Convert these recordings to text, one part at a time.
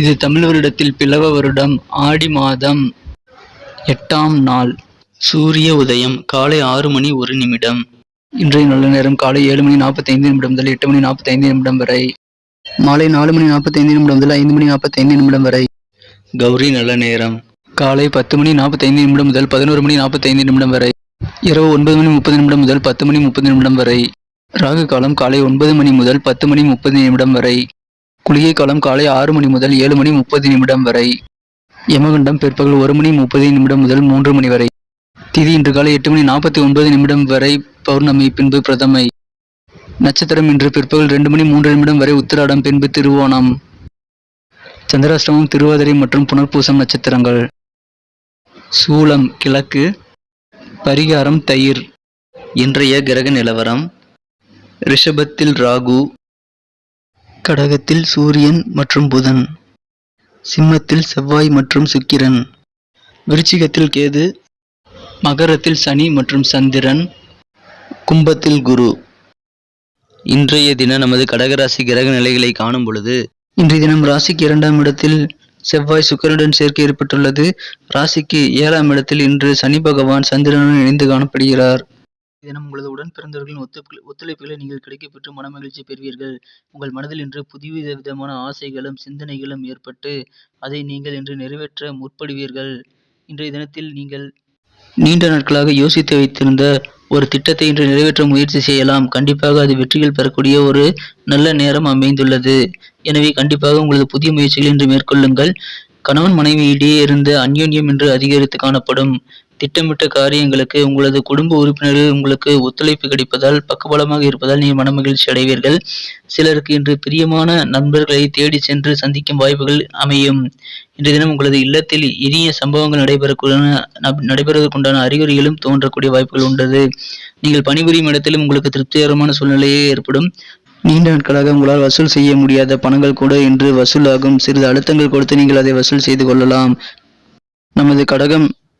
இது தமிழ் வருடத்தில் பிளவ வருடம் ஆடி மாதம் எட்டாம் நாள் சூரிய உதயம் காலை ஆறு மணி ஒரு நிமிடம். இன்றைய நல்ல நேரம் காலை ஏழு மணி நாற்பத்தைந்து நிமிடம் முதல் எட்டு மணி நாற்பத்தைந்து நிமிடம் வரை. மாலை நாலு மணி நாற்பத்தைந்து நிமிடம் முதல் ஐந்து மணி நாற்பத்தைந்து நிமிடம் வரை. கௌரி நல்ல நேரம். காலை பத்து மணி நாற்பத்தைந்து நிமிடம் முதல் பதினோரு மணி நாற்பத்தைந்து நிமிடம் வரை. இரவு ஒன்பது மணி முப்பது நிமிடம் முதல் பத்து மணி முப்பது நிமிடம் வரை. ராகு காலம் காலை ஒன்பது மணி முதல் பத்து மணி முப்பது நிமிடம் வரை. குளிகை காலம் காலை ஆறு மணி முதல் ஏழு மணி முப்பது நிமிடம் வரை. யமகண்டம் பிற்பகல் ஒரு மணி முப்பது நிமிடம் முதல் மூன்று மணி வரை. திதி இன்று காலை எட்டு மணி நாற்பத்தி ஒன்பது நிமிடம் வரை பௌர்ணமி பின்பு பிரதமை. நட்சத்திரம் இன்று பிற்பகல் ரெண்டு மணி மூன்று நிமிடம் வரை உத்திராடம் பின்பு திருவோணம். சந்திராஷ்டமம் திருவாதிரை மற்றும் புனர்பூசம் நட்சத்திரங்கள். சூலம் கிழக்கு. பரிகாரம் தயிர். இன்றைய கிரக நிலவரம். ரிஷபத்தில் ராகு. கடகத்தில் சூரியன் மற்றும் புதன் சிம்மத்தில் செவ்வாய் மற்றும் சுக்கிரன் விருச்சிகத்தில் கேது மகரத்தில் சனி மற்றும் சந்திரன் கும்பத்தில் குரு. இன்றைய தினம் நமது கடகராசி கிரக நிலைகளை காணும் பொழுது இன்றைய தினம் ராசிக்கு இரண்டாம் இடத்தில் செவ்வாய் சுக்கரனுடன் சேர்க்கை ஏற்பட்டுள்ளது. ராசிக்கு ஏழாம் இடத்தில் இன்று சனி பகவான் சந்திரனுடன் இணைந்து காணப்படுகிறார். தினம் உங்களது உடன் பிறந்தவர்களின் ஒத்து ஒத்துழைப்புகளை நீங்கள் கிடைக்கப்பெற்று மனமகிழ்ச்சி பெறுவீர்கள். உங்கள் மனதில் இன்று புதிய விதமான ஆசைகளும் சிந்தனைகளும் ஏற்பட்டு அதை நீங்கள் இன்று நிறைவேற்ற முற்படுவீர்கள். இன்றைய தினத்தில் நீங்கள் நீண்ட நாட்களாக யோசித்து வைத்திருந்த ஒரு திட்டத்தை இன்று நிறைவேற்ற முயற்சி செய்யலாம். கண்டிப்பாக அது வெற்றிகள் பெறக்கூடிய ஒரு நல்ல நேரம் அமைந்துள்ளது. எனவே கண்டிப்பாக உங்களது புதிய முயற்சிகளை இன்று மேற்கொள்ளுங்கள். கணவன் மனைவி இடையே இருந்த அந்யோன்யம் இன்று அதிகரித்து காணப்படும். திட்டமிட்ட காரியங்களுக்கு உங்களது குடும்ப உறுப்பினர்கள் உங்களுக்கு ஒத்துழைப்பு கிடைப்பதால் பக்கபலமாக இருப்பதால் நீங்கள் மனமகிழ்ச்சி அடைவீர்கள். சிலருக்கு இன்று பிரியமான நண்பர்களை தேடி சென்று சந்திக்கும் வாய்ப்புகள் அமையும். இன்றைய தினம் உங்களது இல்லத்தில் இனிய சம்பவங்கள் நடைபெறக்கூடிய நடைபெறுவதற்குண்டான அறிகுறிகளும் தோன்றக்கூடிய வாய்ப்புகள் உண்டது. நீங்கள் பணிபுரியும் இடத்திலும் உங்களுக்கு திருப்திகரமான சூழ்நிலையே ஏற்படும். நீண்ட நாட்களாக உங்களால் வசூல் செய்ய முடியாத பணங்கள் கூட இன்று வசூலாகும். சிறிது அழுத்தங்கள் கொடுத்து நீங்கள் அதை வசூல் செய்து கொள்ளலாம். நமது கடகம்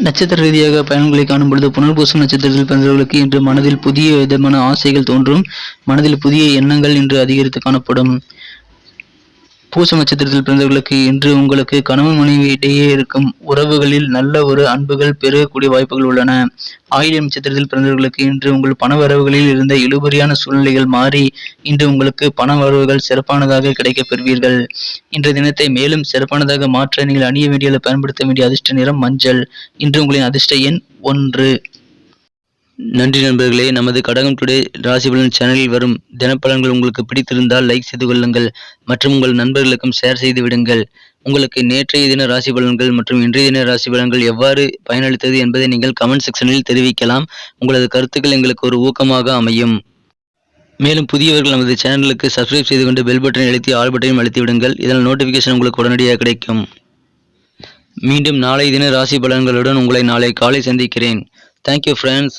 நட்சத்திர ரீதியாக பயன்களை காணும் பொழுது புனர்பூசம் நட்சத்திரத்தில் பிறந்தவர்களுக்கு இன்று மனதில் புதிய விதமான ஆசைகள் தோன்றும். மனதில் புதிய எண்ணங்கள் இன்று அதிகரித்து காணப்படும். பூச நட்சத்திரத்தில் பிறந்தவர்களுக்கு இன்று உங்களுக்கு கணவன் மனைவி இடையே இருக்கும் உறவுகளில் நல்ல ஒரு அன்புகள் பெருகக்கூடிய வாய்ப்புகள் உள்ளன. ஆயிரம் நட்சத்திரத்தில் பிறந்தவர்களுக்கு இன்று உங்கள் பண வரவுகளில் இருந்த இழுபறியான சூழ்நிலைகள் மாறி இன்று உங்களுக்கு பண வரவுகள் சிறப்பானதாக கிடைக்கப் பெறுவீர்கள். இன்றைய தினத்தை மேலும் சிறப்பானதாக மாற்ற நீங்கள் அணிய வேண்டிய பயன்படுத்த வேண்டிய அதிர்ஷ்ட நிறம் மஞ்சள். இன்று உங்களின் அதிர்ஷ்ட எண் ஒன்று. நன்றி நண்பர்களே நமது கடகம் டுடே ராசிபலன் சேனலில் வரும் தினப்பலன்கள் உங்களுக்கு பிடித்திருந்தால் லைக் செய்து கொள்ளுங்கள் மற்றும் உங்கள் நண்பர்களுக்கும் ஷேர் செய்து விடுங்கள். உங்களுக்கு நேற்றைய தின ராசி பலன்கள் மற்றும் இன்றைய தின ராசி பலன்கள் எவ்வாறு பயனளித்தது என்பதை நீங்கள் கமெண்ட் செக்ஷனில் தெரிவிக்கலாம். உங்களது கருத்துக்கள் எங்களுக்கு ஒரு ஊக்கமாக அமையும். மேலும் புதியவர்கள் நமது சேனலுக்கு சப்ஸ்கிரைப் செய்து கொண்டு பெல் பட்டனை அழுத்தி ஆல் பட்டனையும் அழுத்தி விடுங்கள். இதனால் நோட்டிஃபிகேஷன் உங்களுக்கு உடனடியாக கிடைக்கும். மீண்டும் நாளை தின ராசி பலன்களுடன் உங்களை நாளை காலை சந்திக்கிறேன். Thank you friends